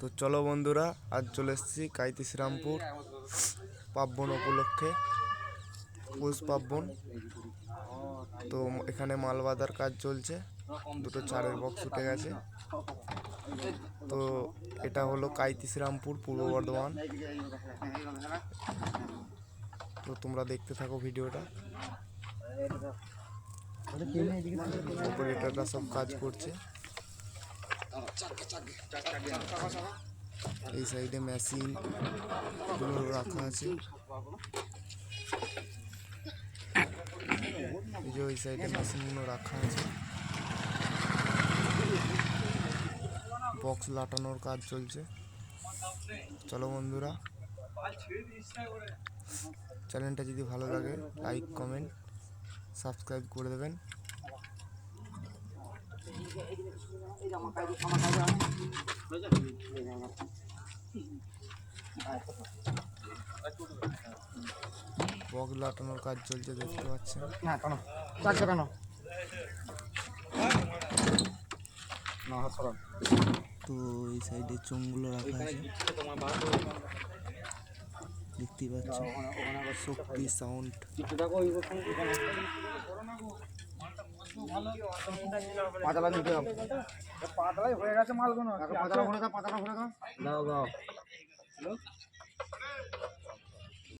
তো চলো বন্ধুরা, আজ চলে এসেছি কাইতি শ্রীরামপুর পার্বণ উপলক্ষে, পৌষ পার্বণ। তো এখানে মাল কাজ চলছে, দুটো চারের বক্স উঠে গেছে। তো এটা হলো কাইতি শ্রীরামপুর পূর্ব বর্ধমান। তো তোমরা দেখতে থাকো ভিডিওটা। অপারেটররা সব কাজ করছে। এই সাইডে মেশিনগুলো রাখা আছে। এই যে ওই সাইডে মেশিনগুলো রাখা আছে। বক্স লাটানোর কাজ চলছে। চলো বন্ধুরা, চ্যানেলটা যদি ভালো লাগে লাইক কমেন্ট সাবস্ক্রাইব করে দেবেন। বক্স লাটানোর কাজ চলছে দেখতে পাচ্ছেন। হ্যাঁ কেন চারশো কেন না সরান। তো এই সাইডে চোঙগুলো রাখা আছে। দেখতেই পাচ্ছেন। শক্তি সাউন্ড পাতালা দিতে হবে। পাতলাই হয়ে গেছে মালগুলো। পাতলা ভরে দাও পাতলা ভরে দাও। দাও দাও।